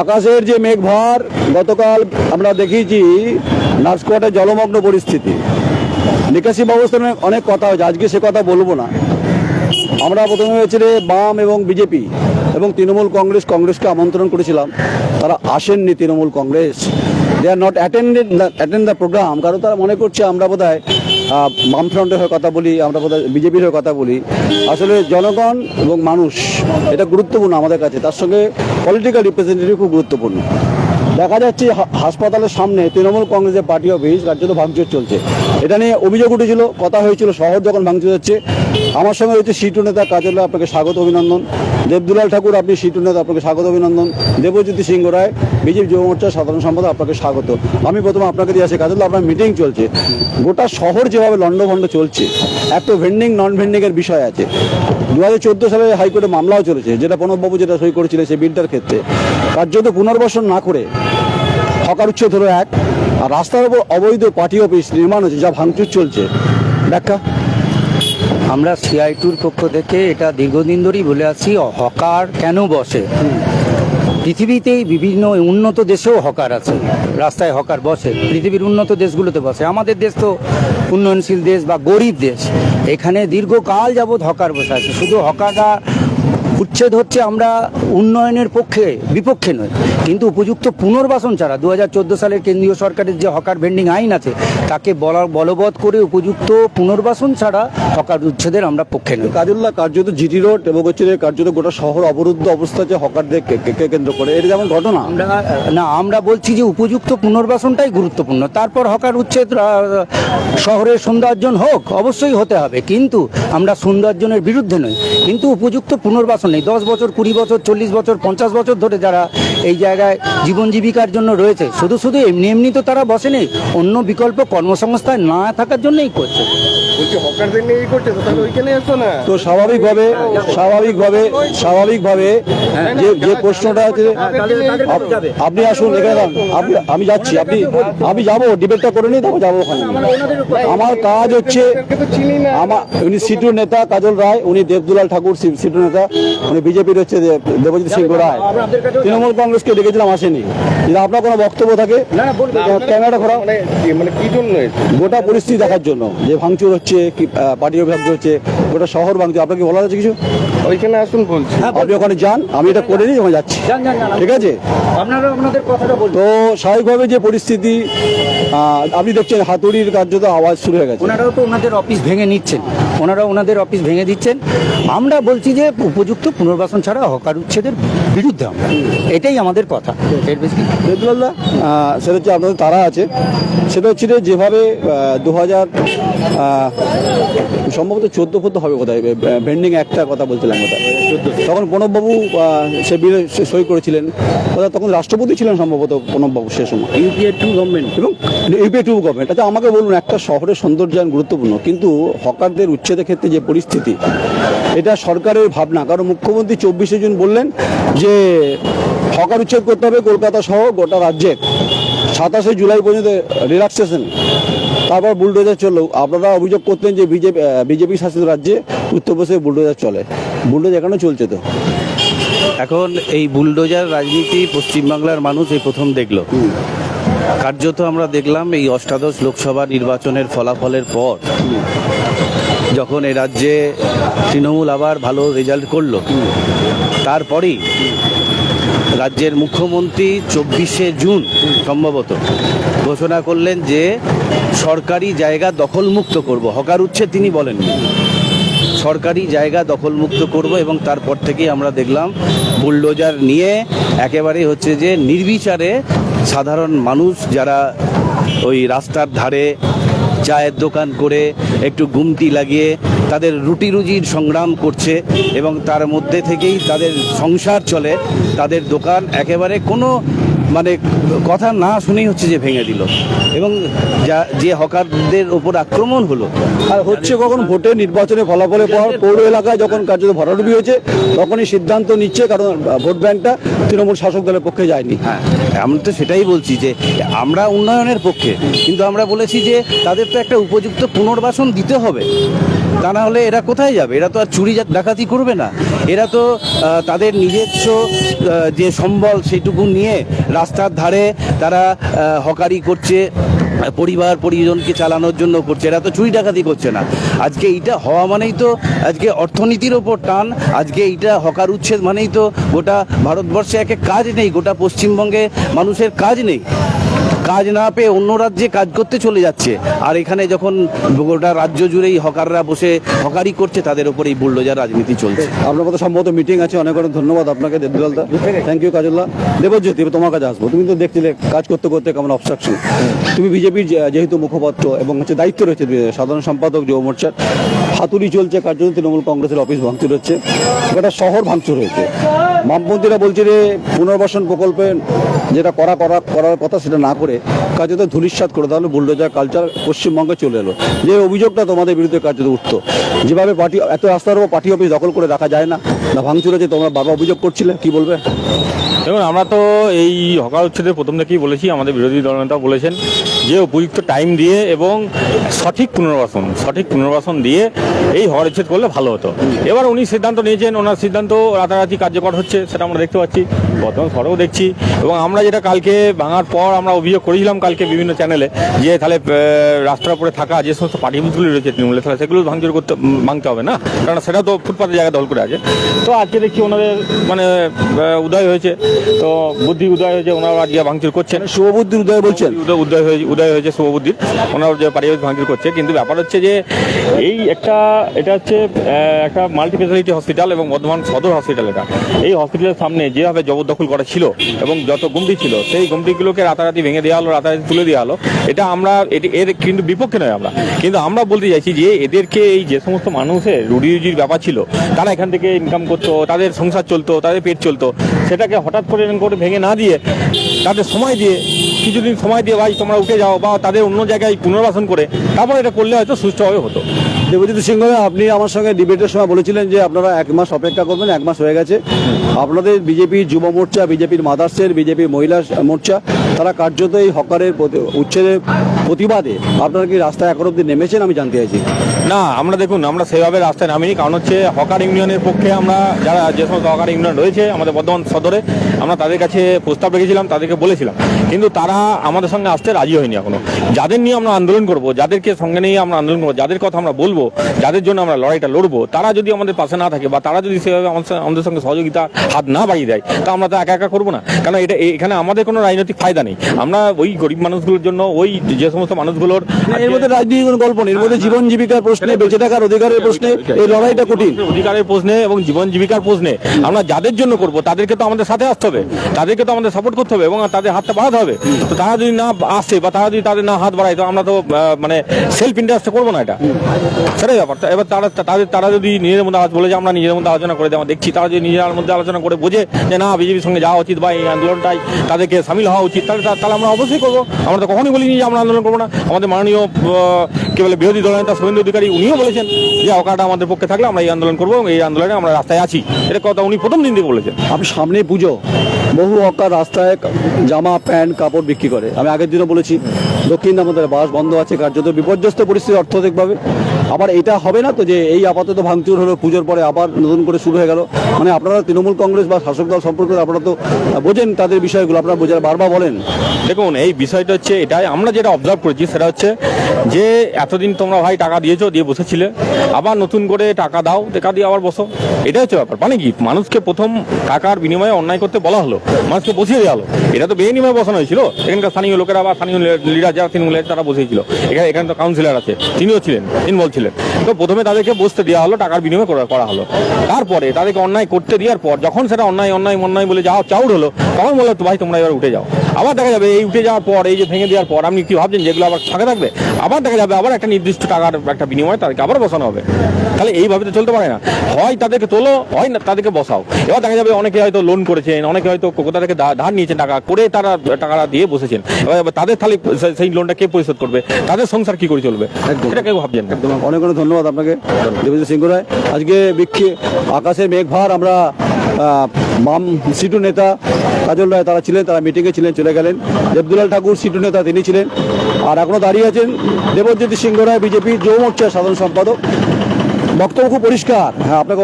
আকাশের যে মেঘভার, গতকাল আমরা দেখিয়েছি নার্সকোয়াটে জলমগ্ন পরিস্থিতি। নিকাশি ব্যবস্থা অনেক কথা হয়েছে, আজকে সে কথা বলব না। আমরা প্রথমে হয়েছিল বাম এবং বিজেপি এবং তৃণমূল কংগ্রেস, কংগ্রেসকে আমন্ত্রণ করেছিলাম। তারা আসেননি Trinamool Congress. They are not attended attend the programme কারণ তারা মনে করছে আমরা বোধ বামফ্রন্টের হয়ে কথা বলি, আমরা হয় বিজেপির হয়ে কথা বলি। আসলে জনগণ এবং মানুষ, এটা গুরুত্বপূর্ণ আমাদের কাছে। তার সঙ্গে পলিটিক্যাল রিপ্রেজেন্টেটিভ খুব গুরুত্বপূর্ণ। দেখা যাচ্ছে হাসপাতালের সামনে তৃণমূল কংগ্রেসের পার্টি অফিস কার্যত ভাঙচুর চলছে। এটা নিয়ে অভিযোগ উঠেছিল, কথা হয়েছিল, শহর যখন ভাঙচুর হচ্ছে। আমার সঙ্গে রয়েছে সিটু নেতা কাজল আপনাকে স্বাগত, অভিনন্দন। দেবদুলাল ঠাকুর, আপনি সিটু নেতা আপনাকে স্বাগত, অভিনন্দন। দেবজ্যোতি সিংহ রায়, বিজেপি যুব মোর্চার সাধারণ সম্পাদক, আপনাকে স্বাগত। আমি প্রথমে আপনাকে দিয়ে আসি কাজল আপনার মিটিং চলছে। গোটা শহর যেভাবে লণ্ডভণ্ড চলছে, এত ভেন্ডিং নন ভেন্ডিংয়ের বিষয় আছে। দু হাজার চোদ্দ সালে হাইকোর্টে মামলাও চলেছে, যেটা প্রণববাবু যেটা সই করেছিলেন সেই বিলটার ক্ষেত্রে। কার্যত পুনর্বাসন না করে হকার উচ্ছেদ হলো এক, আর রাস্তার উপর অবৈধ পার্টি অফিস নির্মাণ হচ্ছে যা ভাঙচুর চলছে। ব্যাখ্যা? আমরা সিআই টুর পক্ষ থেকে এটা দীর্ঘদিন ধরেই বলে আছি হকার কেন বসে? পৃথিবীতেই বিভিন্ন উন্নত দেশেও হকার আছে। রাস্তায় হকার বসে, পৃথিবীর উন্নত দেশগুলোতে বসে। আমাদের দেশ তো উন্নয়নশীল দেশ বা গরিব দেশ। এখানে দীর্ঘকাল যাবৎ হকার বসে আছে। শুধু হকাররা উচ্ছেদ হচ্ছে আমরা উন্নয়নের পক্ষে বিপক্ষে নয় কিন্তু উপযুক্ত পুনর্বাসন ছাড়া দু হাজার চোদ্দ সালের কেন্দ্রীয় সরকারের যে হকার ভেন্ডিং আইন আছে তাকে বলা বলবৎ করে উপযুক্ত পুনর্বাসন ছাড়া হকার উচ্ছেদের আমরা পক্ষে নই। কাজুল্লাহ কার্যত জিটি রোড এবং হচ্ছে যে কার্যত গোটা শহর অবরুদ্ধ অবস্থা আছে হকারদের কে- কে- কে কেন্দ্র করে এটা যেমন ঘটনা। আমরা না আমরা বলছি যে উপযুক্ত পুনর্বাসনটাই গুরুত্বপূর্ণ। তারপর হকার উচ্ছেদ শহরের সৌন্দর্যন হোক অবশ্যই হতে হবে কিন্তু আমরা সৌন্দর্যনের বিরুদ্ধে নই। কিন্তু উপযুক্ত পুনর্বাসন নেই। দশ বছর, কুড়ি বছর, চল্লিশ বছর, পঞ্চাশ বছর ধরে যারা এই জায়গায় জীবন জীবিকার জন্য রয়েছে, শুধু শুধু এমনি এমনি তো তারা বসেনি, অন্য বিকল্প কর্মসংস্থান না থাকার জন্যই করছে। নিয়ে তো স্বাভাবিকভাবে স্বাভাবিকভাবে স্বাভাবিকভাবে যে যে প্রশ্নটা আছে আপনি আসুন এখানে আপনি আমি যাচ্ছি আপনি আমি যাব ডিবেটটা করে নিই তারপর যাব ওখানে। আমার কাজ হচ্ছে আমার উনি সিটুর নেতা কাজল রায় উনি দেবদুলাল ঠাকুর সি- সিটুর নেতা উনি বিজেপির হচ্ছে দেবজিৎ সিংহ রায়। তৃণমূল কংগ্রেসকে ডেকেছিলাম আসেনি। যদি আপনার কোনো বক্তব্য থাকে? ক্যামেরাটা খোলা মানে কি- মানে জন্য গোটা পরিস্থিতি দেখার জন্য যে ভাঙচুর হচ্ছে। কি পার্টি ভাঙচুর হচ্ছে গোটা শহর ভাঙচুর আপনাকে বলা যাচ্ছে কিছু? ওইখানে আসুন বলছি। আপনি ওখানে যান আমি এটা করে নিই ওখানে যাচ্ছি। ঠিক আছে? আপনারা আপনাদের কথাটা বলুন। তো স্বাভাবিকভাবে যে পরিস্থিতি আপনি দেখছেন হাতুড়ির কার্যত আওয়াজ শুরু হয়ে গেছে। ওনারাও তো ওনাদের অফিস ভেঙে নিচ্ছেন। ওনারা ওনাদের অফিস ভেঙে দিচ্ছেন। আমরা বলছি যে উপযুক্ত পুনর্বাসন ছাড়া হকার উচ্ছেদের বিরুদ্ধে আমরা। এটাই আমাদের কথা। এর বেশি সেটা হচ্ছে আপনাদের তারা আছে। সেটা হচ্ছে যেভাবে দু হাজার সম্ভবত চোদ্দ ফোদ্দো হবে কোথায় ভেন্ডিং একটা কথা বলছিলাম কোথায় তখন প্রণববাবু সে বিলে সই করেছিলেন। কোথায় তখন রাষ্ট্রপতি ছিলেন সম্ভবত প্রণববাবু সে সময়। ইউপিএ টু গভর্নমেন্ট এবং ইউপিএ টু গভর্নমেন্ট আচ্ছা আমাকে বলুন একটা শহরের সৌন্দর্যায়ন গুরুত্বপূর্ণ কিন্তু হকারদের উচ্ছেদের ক্ষেত্রে যে পরিস্থিতি এটা সরকারের ভাবনা। কারণ মুখ্যমন্ত্রী চব্বিশে জুন বললেন যে হকার উচ্ছেদ করতে হবে কলকাতা সহ গোটা রাজ্যে। সাতাশে জুলাই পর্যন্ত রিল্যাক্সেশন তারপর বুলডোজার চলল। আপনারা অভিযোগ করতেন যে বিজেপি বিজেপি শাসিত রাজ্যে উত্তরপ্রদেশে বুলডোজার চলে। বুলডোজার এখনও চলছে তো? এখন এই বুলডোজার রাজনীতি পশ্চিমবাংলার মানুষ এই প্রথম দেখল। কার্যত আমরা দেখলাম এই অষ্টাদশ লোকসভা নির্বাচনের ফলাফলের পর যখন এই রাজ্যে তৃণমূল আবার ভালো রেজাল্ট করল। তারপরেই রাজ্যের মুখ্যমন্ত্রী চব্বিশে জুন সম্ভবত ঘোষণা করলেন যে সরকারি জায়গা দখলমুক্ত করব। হকার উচ্ছে তিনি বলেননি। সরকারি জায়গা দখলমুক্ত করব এবং তারপর থেকেই আমরা দেখলাম বুলডোজার নিয়ে একেবারে হচ্ছে যে নির্বিচারে সাধারণ মানুষ যারা ওই রাস্তার ধারে চায়ের দোকান করে একটু গুমটি লাগিয়ে তাদের রুটি রুজির সংগ্রাম করছে এবং তার মধ্যে থেকেই তাদের সংসার চলে। তাদের দোকান একেবারে কোনো মানে কথা না শুনেই হচ্ছে যে ভেঙে দিল। এবং যা যে হকারদের ওপর আক্রমণ হলো আর হচ্ছে কখন ভোটে নির্বাচনের ফলাফলের পর পৌর এলাকায় যখন কার্যত ভরাডুবি হয়েছে তখনই সিদ্ধান্ত নিচ্ছে কারণ ভোট ব্যাংকটা তৃণমূল শাসক দলের পক্ষে যায়নি। হ্যাঁ আমি তো সেটাই বলছি যে আমরা উন্নয়নের পক্ষে কিন্তু আমরা বলেছি যে তাদের তো একটা উপযুক্ত পুনর্বাসন দিতে হবে। তা না হলে এরা কোথায় যাবে? এরা তো আর চুরি ডাকাতি করবে না। এরা তো তাদের নিজস্ব যে সম্বল সেটুকু নিয়ে রাস্তার ধারে তারা হকারি করছে, পরিবার, পরিজনকে চালানোর জন্য করছে। এরা তো চুরি ডাকাতি করছে না। আজকে এইটা হওয়া মানেই তো, আজকে অর্থনীতির ওপর টান, আজকে এইটা হকার উচ্ছেদ মানেই তো গোটা ভারতবর্ষে একে কাজ নেই, গোটা পশ্চিমবঙ্গে মানুষের কাজ নেই। কাজ না পেয়ে অন্য রাজ্যে কাজ করতে চলে যাচ্ছে। আর এখানে যখন গোটা রাজ্য জুড়েই হকাররা বসে হকারি করছে, তাদের উপর এই বুল্ডোজার রাজনীতি চলছে। আপনার কথা সম্ভবত মিটিং আছে, অনেক অনেক ধন্যবাদ আপনাকে, দেবদুলালদা। থ্যাংক ইউ কাজুল্লাহ দেবজ্যোতি তোমার কাছে আসব। তুমি তো দেখছিলে, কাজ করতে করতে কেমন অবস্ট্রাকশন তুমি বিজেপির যেহেতু মুখপাত্র এবং হচ্ছে দায়িত্ব রয়েছে সাধারণ সম্পাদক যুব মোর্চার, হাতুড়ি চলছে কার্যত তৃণমূল কংগ্রেসের অফিস ভাঙচুর হচ্ছে। একটা শহর ভাঙচুর হয়েছে। বামপন্থীরা বলছে যে পুনর্বাসন প্রকল্পে যেটা করা করা করার কথা সেটা না করে কার্যত ধূলিসাৎ করে তাহলে বুলডোজার, কালচার পশ্চিমবঙ্গে চলে এলো। যে অভিযোগটা তোমাদের বিরুদ্ধে কার্যত উঠত, যেভাবে পার্টি, এত রাস্তার উপর পার্টি অফিস দখল করে রাখা যায় না না ভাঙচুর যে তোমরা বাবা অভিযোগ করছিলে, কি বলবে? দেখুন, আমরা তো এই হকার উচ্ছেদের প্রথম থেকেই বলেছি, আমাদের বিরোধী দলনেতা বলেছেন। যে উপযুক্ত টাইম দিয়ে এবং সঠিক পুনর্বাসন সঠিক পুনর্বাসন দিয়ে এই হকার উচ্ছেদ করলে ভালো হতো। এবার উনি সিদ্ধান্ত নিয়েছেন ওনার সিদ্ধান্ত রাতারাতি কার্যকর হচ্ছে সেটা আমরা দেখতে পাচ্ছি বর্তমান সরেও দেখছি এবং আমরা যেটা কালকে ভাঙার পর আমরা অভিযোগ করেছিলাম কালকে বিভিন্ন চ্যানেলে যে তাহলে রাস্তার উপরে থাকা যে সমস্ত পার্টি অফিসগুলি রয়েছে তৃণমূলে তাহলে সেগুলো ভাঙচুর করতে ভাঙতে হবে না কারণ সেটা তো ফুটপাতের জায়গায় দল করে আছে। তো আজকে দেখছি ওনাদের মানে উদয় হয়েছে তো বুদ্ধি উদয় হয়েছে ওনারা আজকে ভাঙচুর করছেন। শুভবুদ্ধির উদয় বলছেন? উদয় উদয় হয়েছে উদয় হয়েছে শুভবুদ্ধির। ওনার যে পারিবারিক ভাঙচুর করছে। কিন্তু ব্যাপার হচ্ছে যে এই একটা, এটা হচ্ছে একটা মাল্টি স্পেশালিটি হসপিটাল এবং বর্ধমান সদর হসপিটাল এটা। এই হসপিটালের সামনে যেভাবে জবরদখল করা ছিল এবং যত গুমটি ছিল, সেই গুমটিগুলোকে রাতারাতি ভেঙে দেওয়া হলো, রাতারাতি তুলে দেওয়া হলো। এটা আমরা, এটি, এর কিন্তু বিপক্ষে নয় আমরা। কিন্তু আমরা বলতে চাইছি যে এদেরকে এই যে সমস্ত মানুষের রুডি রুজির ব্যাপার ছিল, তারা এখান থেকে ইনকাম করতো, তাদের সংসার চলতো, তাদের পেট চলতো, সেটাকে হঠাৎ করে করে ভেঙে না দিয়ে তাদের সময় দিয়ে, কিছুদিন সময় দিয়ে ভাই তোমরা উঠে যাও বা তাদের অন্য জায়গায় পুনর্বাসন করে, তারপর এটা করলে হয়তো সুষ্ঠুভাবে হতো। দেবজিৎ সিংহ আপনি আমার সঙ্গে ডিবেটের সময় বলেছিলেন যে আপনারা এক মাস অপেক্ষা করবেন, এক মাস হয়ে গেছে। আপনাদের বিজেপি যুব মোর্চা, বিজেপির মাদার্সের বিজেপির মহিলা মোর্চা, তারা কার্যত এই হকারের উচ্ছেদের প্রতিবাদে আপনারা কি রাস্তায় এখন অব্দি নেমেছেন আমি জানতে চাইছি। না আমরা দেখুন আমরা সেভাবে রাস্তায় নামিনি। কারণ হচ্ছে হকার ইউনিয়নের পক্ষে আমরা যারা যে সমস্ত হকার ইউনিয়ন রয়েছে আমাদের বর্ধমান সদরে আমরা তাদের কাছে প্রস্তাব রেখেছিলাম তাদেরকে বলেছিলাম। কিন্তু তারা আমাদের সঙ্গে আসতে রাজি হয়নি এখনও। যাদের নিয়ে আমরা আন্দোলন করব যাদেরকে সঙ্গে নিয়ে আমরা আন্দোলন করব যাদের কথা আমরা বলব যাদের জন্য আমরা লড়াইটা লড়বো তারা যদি আমাদের পাশে না থাকে বা তারা যদি সেভাবে আমাদের সঙ্গে- সহযোগিতা হাত না বাড়িয়ে দেয় তা আমরা তো একা একা করব না। কারণ এটা এখানে আমাদের কোনো রাজনৈতিক ফায়দা নেই। আমরা ওই গরিব মানুষগুলোর জন্য ওই যে সমস্ত মানুষগুলোর এর মধ্যে রাজনীতির কোনো গল্প নেই এর মধ্যে জীবন জীবিকার প্রশ্নে বেঁচে থাকার অধিকারের প্রশ্নে এই লড়াইটা কঠিন। অধিকারের প্রশ্নে এবং জীবন জীবিকার প্রশ্নে আমরা যাদের জন্য করব তাদেরকে তো আমাদের সাথে আসতে হবে। তাদেরকে তো আমাদের সাপোর্ট করতে হবে এবং তাদের হাতটা বাড়াতে হবে। তো তারা যদি না আসে বা তারা যদি তাদের না হাত বাড়ায় তো আমরা তো মানে সেলফ ইন্টারেস্টে করব না এটা। সেটাই ব্যাপারটা এবার তারা তাদের তারা যদি নিজের মধ্যে আজ বলে যে আমরা নিজের মধ্যে আলোচনা করে দেওয়া দেখছি তারা যদি নিজের মধ্যে আলোচনা করে বোঝে যে না বিজেপির সঙ্গে যাওয়া উচিত বা এই আন্দোলনটাই তাদেরকে সামিল হওয়া উচিত তাহলে তাহলে আমরা অবশ্যই করব। আমরা তো কখনই বলিনি যে আমরা আন্দোলন করব না। আমাদের মাননীয় কি বলে বিরোধী দলনেতা শুভেন্দু অধিকারী উনিও বলেছেন যে অকাটা আমাদের পক্ষে থাকলে আমরা এই আন্দোলন করব এবং এই আন্দোলনে আমরা রাস্তায় আছি। এটা কথা উনি প্রথম দিন থেকে বলেছেন। আমি সামনে পুজো, বহু অকা রাস্তায় জামা, প্যান্ট, কাপড় বিক্রি করে। আমি আগের দিনও বলেছি দক্ষিণ আমাদের বাস বন্ধ আছে, কার্যত বিপর্যস্ত পরিস্থিতি অর্থনৈতিকভাবে। আবার এটা হবে না তো যে এই আপাতত ভাঙচুর হলো, পুজোর পরে আবার নতুন করে শুরু হয়ে গেল। মানে আপনারা তৃণমূল কংগ্রেস বা শাসক দল সম্পর্কে আপনারা তো বোঝেন তাদের বিষয়গুলো, আপনারা বোঝার বারবার বলেন। দেখুন, এই বিষয়টা হচ্ছে এটাই, আমরা যেটা অবজার্ভ করেছি সেটা হচ্ছে যে এতদিন তোমরা ভাই টাকা দিয়েছ, দিয়ে বসেছিলে, আবার নতুন করে টাকা দাও, টাকা দিয়ে আবার বসো। এটা হচ্ছে ব্যাপার। মানে কি, মানুষকে প্রথম টাকার বিনিময়ে অন্যায় করতে বলা হলো, মানুষকে বসিয়ে দেওয়া হলো। এটা তো বেনিময়ে বসানো হয়েছিল। এখানকার স্থানীয় লোকেরা বা স্থানীয় লিডার যারা তৃণমূলের তারা বসেছিল এখানে এখানে তো কাউন্সিলর আছে, তিনিও ছিলেন ইনভলভ ছিলেন। তো প্রথমে তাদেরকে বসতে দেওয়া হলো, টাকার বিনিময় করা হলো। তারপরে তাদেরকে অন্যায় করতে দেওয়ার পর যখন সেটা অন্যায় অন্যায় অন্যায় বলে যাওয়া চাউর হলো, তখন বলল, ভাই, তোমরা এবার উঠে যাও। আবার দেখা যাবে এই উঠে যাওয়ার পর এই যে ভেঙে দেওয়ার পর আপনি কি ভাবছেন যেগুলো আবার ফাঁকা থাকবে? আবার দেখা যাবে আবার একটা নির্দিষ্ট টাকার একটা বিনিময়ে তাদেরকে আবার বসানো হবে। তাহলে এইভাবে তো চলতে পারে না। হয় তাদেরকে তোলো হয় না তাদেরকে বসাও। এবার দেখা যাবে অনেকে হয়তো লোন করেছেন অনেকে হয়তো কোথা থেকে ধার নিয়েছেন টাকা করে তারা টাকাটা দিয়ে বসেছেন। এবার তাদের তাহলে সেই লোনটা কে পরিশোধ করবে? তাদের সংসার কি করে চলবে। এটা কেউ ভাবছেন একদম। অনেক অনেক ধন্যবাদ আপনাকে। দেবেন্দ্র সিংহ রায় আজকে বিক্ষি আকাশের মেঘভার আমরা বাম সিটু নেতা কাজল রায় তারা ছিলেন, তারা মিটিংয়ে ছিলেন, চলে গেলেন। দেবদুলাল ঠাকুর সিটু নেতা তিনি ছিলেন। আর এখনও দাঁড়িয়ে আছেন দেবজ্যোতি সিংহ রায়, বিজেপি যুব মোর্চার সাধারণ সম্পাদক। বক্তব্য খুব পরিষ্কার। হ্যাঁ আপনাকে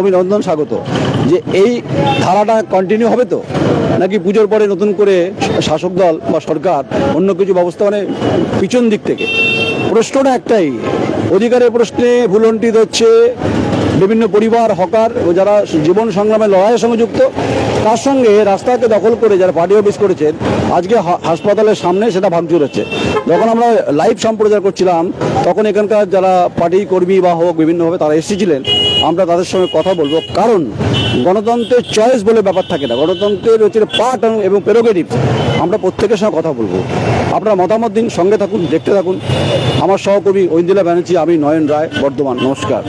অভিনন্দন, স্বাগত। যে এই ধারাটা কন্টিনিউ হবে তো? নাকি পুজোর পরে নতুন করে শাসক দল বা সরকার অন্য কিছু ব্যবস্থা মানে পিছন দিক থেকে? প্রশ্নটা একটাই। অধিকারের প্রশ্নে ভুলন্টিত হচ্ছে বিভিন্ন পরিবার, হকার ও যারা জীবন সংগ্রামে লড়াইয়ের সঙ্গে যুক্ত, তার সঙ্গে রাস্তাকে দখল করে যারা পার্টি অফিস করেছেন, আজকে হাসপাতালের সামনে সেটা ভাঙচুর হচ্ছে। যখন আমরা লাইভ সম্প্রচার করছিলাম, তখন এখানকার যারা পার্টি কর্মী বা হোক বিভিন্নভাবে তারা এসেছিলেন, আমরা তাদের সঙ্গে কথা বলব। কারণ গণতন্ত্রের চয়েস বলে ব্যাপার থাকে না। গণতন্ত্রের হচ্ছে পার্ট এবং প্রেরোগেটিভ আমরা প্রত্যেকের সঙ্গে কথা বলব। আপনার মতামত দিন, সঙ্গে থাকুন, দেখতে থাকুন। আমার সহকর্মী ঐন্দিলা ব্যানার্জি, আমি নয়ন রায়, বর্ধমান। নমস্কার।